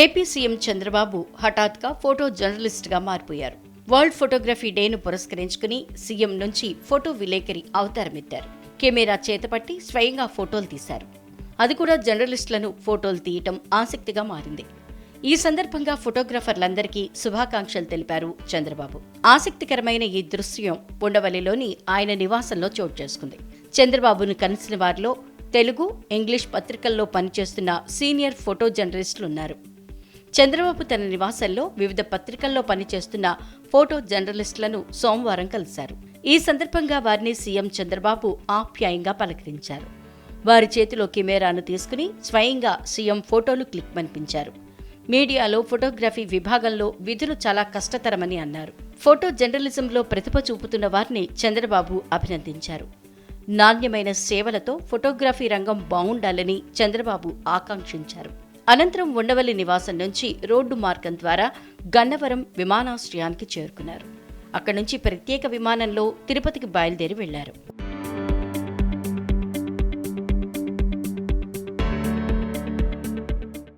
AP CM Chandrababu హఠాత్గా photo జర్నలిస్ట్గా మారిపోయారు. వరల్డ్ ఫోటోగ్రఫీ డేను పురస్కరించుకుని సీఎం నుంచి ఫోటో విలేకరి అవతారమెత్తారు. కెమెరా చేతపట్టి స్వయంగా ఫోటోలు తీశారు. అది కూడా జర్నలిస్టులను ఫోటోలు తీయటం ఆసక్తిగా మారింది. ఈ సందర్భంగా ఫోటోగ్రాఫర్లందరికీ శుభాకాంక్షలు తెలిపారు చంద్రబాబు. ఆసక్తికరమైన ఈ దృశ్యం ఉండవల్లిలోని ఆయన నివాసంలో చోటు చేసుకుంది. చంద్రబాబును కలిసిన వారిలో తెలుగు ఇంగ్లీష్ పత్రికల్లో పనిచేస్తున్న సీనియర్ ఫోటో జర్నలిస్టులు ఉన్నారు చంద్రబాబు తన నివాసంలో వివిధ పత్రికల్లో పనిచేస్తున్న ఫోటో జర్నలిస్టులను సోమవారం కలిశారు. ఈ సందర్భంగా వారిని సీఎం చంద్రబాబు ఆప్యాయంగా పలకరించారు. వారి చేతిలో కెమెరాను తీసుకుని స్వయంగా సీఎం ఫోటోలు క్లిక్ మనిపించారు మీడియాలో ఫోటోగ్రఫీ విభాగంలో విధులు చాలా కష్టతరమని అన్నారు. ఫోటో జర్నలిజంలో ప్రతిభ చూపుతున్న వారిని చంద్రబాబు అభినందించారు. నాణ్యమైన సేవలతో ఫోటోగ్రఫీ రంగం బాగుండాలని చంద్రబాబు ఆకాంక్షించారు. అనంతరం ఉండవల్లి నివాసం నుంచి రోడ్డు మార్గం ద్వారా గన్నవరం విమానాశ్రయానికి చేరుకున్నారు. అక్కడి నుంచి ప్రత్యేక విమానంలో తిరుపతికి బయలుదేరి వెళ్ళారు.